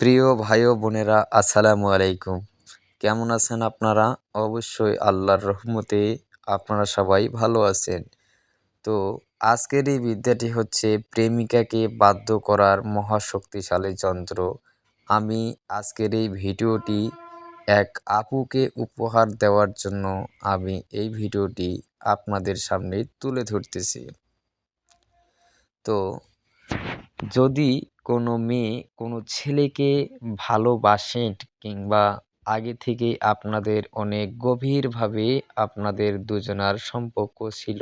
প্রিয় ভাই বোনেরা, আসসালামু আলাইকুম। কেমন আছেন আপনারা? অবশ্যই আল্লাহর রহমতে আপনারা সবাই ভালো আছেন। তো আজকের এই বিদ্যাটি হচ্ছে প্রেমিকাকে বাধ্য করার মহাশক্তিশালী যন্ত্র। আমি আজকের এই ভিডিওটি এক আপুকে উপহার দেওয়ার জন্য আমি এই ভিডিওটি আপনাদের সামনে তুলে ধরতেছি। তো যদি কোনো মেয়ে কোনো ছেলেকে ভালোবাসেন কিংবা আগে থেকে আপনাদের অনেক গভীরভাবে আপনাদের দুজনার সম্পর্ক ছিল,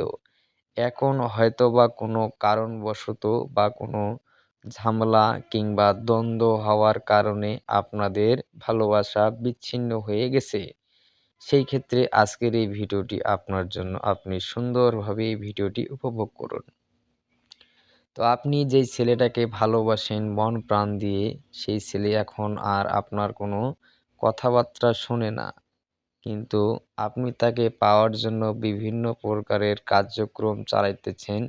এখন হয়তো বা কোনো কারণবশত বা কোনো ঝামেলা কিংবা দ্বন্দ্ব হওয়ার কারণে আপনাদের ভালোবাসা বিচ্ছিন্ন হয়ে গেছে, সেই ক্ষেত্রে আজকের এই ভিডিওটি আপনার জন্য আপনি সুন্দরভাবে এই ভিডিওটি উপভোগ করুন। তো আপনি যেই ছেলেটাকে ভালোবাসেন, মন প্রাণ দিয়ে, সেই ছেলে এখন আর আপনার কোনো কথাবার্তা শোনে না। কিন্তু আপনি তাকে পাওয়ার জন্য বিভিন্ন প্রকারের কার্যক্রম চালাইতেছেন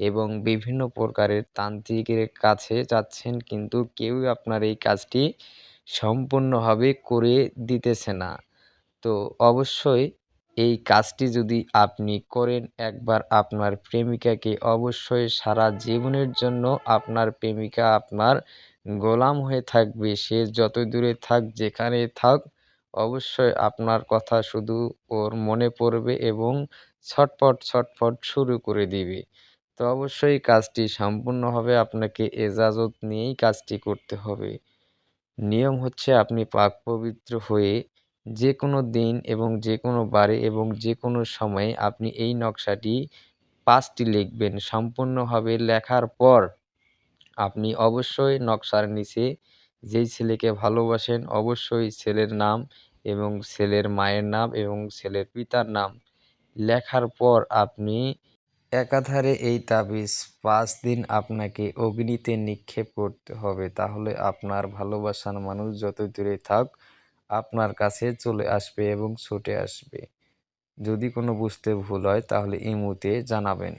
এবং বিভিন্ন প্রকারের তান্ত্রিকের কাছে যাচ্ছেন, কিন্তু কেউ আপনার এই কাজটি সম্পূর্ণভাবে করে দিতেছে না। তো অবশ্যই এই কাজটি যদি আপনি করেন, একবার আপনার প্রেমিকাকে অবশ্যই সারা জীবনের জন্য আপনার প্রেমিকা আপনার গোলাম হয়ে থাকবে। সে যত দূরে থাক, যেখানে থাক, অবশ্যই আপনার কথা শুধু ওর মনে পড়বে এবং ছটফট ছটফট শুরু করে দিবে। তো অবশ্যই কাজটি সম্পূর্ণভাবে আপনাকে এজাজত নিয়েই কাজটি করতে হবে। নিয়ম হচ্ছে আপনি পাক পবিত্র হয়ে যে কোনো দিন এবং যে কোনো বারে এবং যে কোনো সময়ে আপনি এই নকশাটি পাঁচটি লিখবেন। সম্পূর্ণভাবে লেখার পর আপনি অবশ্যই নকশার নিচে যেই ছেলেকে ভালোবাসেন অবশ্যই ছেলের নাম এবং ছেলের মায়ের নাম এবং ছেলের পিতার নাম লেখার পর আপনি একাধারে এই তাবিজ পাঁচ দিন আপনাকে অগ্নিতে নিক্ষেপ করতে হবে। তাহলে আপনার ভালোবাসার মানুষ যত দূরে থাক আপনার কাছে চলে আসবে এবং ছুটে আসবে। যদি কোনো বুঝতে ভুল হয় তাহলে ইমুতে জানাবেন।